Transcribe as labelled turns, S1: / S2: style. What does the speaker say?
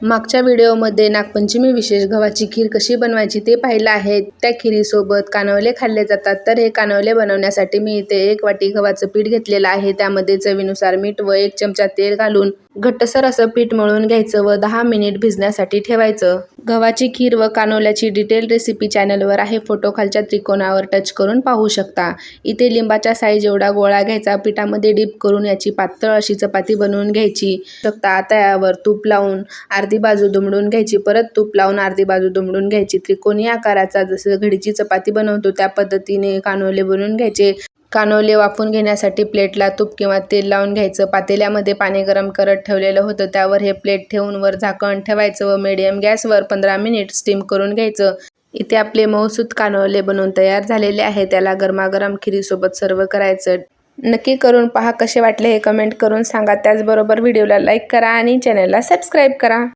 S1: मागच्या व्हिडिओमध्ये नागपंचमी विशेष गव्हाची खीर कशी बनवायची ते पाहिलं आहे. त्या खिरीसोबत कानवले खाल्ले जातात. तर हे कानवले बनवण्यासाठी मी इथे एक वाटी गव्हाचं पीठ घेतलेलं आहे. त्यामध्ये चवीनुसार मीठ व एक चमचा तेल घालून घट्टसर असं पीठ मळून घ्यायचं व दहा मिनिट भिजण्यासाठी ठेवायचं. गव्हाची खीर व कानोल्याची डिटेल रेसिपी चॅनलवर आहे. फोटो खालच्या त्रिकोणावर टच करून पाहू शकता. इथे लिंबाच्या साईज एवढा गोळा घ्यायचा पिठामध्ये डीप करून याची पातळ अशी चपाती बनवून घ्यायची. शकता आता यावर तूप लावून अर्धी बाजू दुमडून घ्यायची परत तूप लावून अर्धी बाजू दुमडून घ्यायची. त्रिकोणी आकाराचा जसं घडीची चपाती बनवतो त्या पद्धतीने कानोले बनवून घ्यायचे. कानोले वाफून घेण्यासाठी प्लेटला तूप किंवा तेल लावून घ्यायचं. पातेल्यामध्ये पाणी गरम करत ठेवलेलं होतं. त्यावर हे प्लेट ठेवून वर झाकण ठेवायचं व मिडियम गॅसवर पंधरा मिनिट स्टीम करून घ्यायचं. इथे आपले मऊसूत कानोले बनवून तयार झालेले आहे त्याला गरमागरम खिरीसोबत सर्व करायचं. नक्की करून पहा कसे वाटले हे कमेंट करून सांगा. त्याचबरोबर व्हिडिओला लाईक करा आणि चॅनलला सबस्क्राईब करा.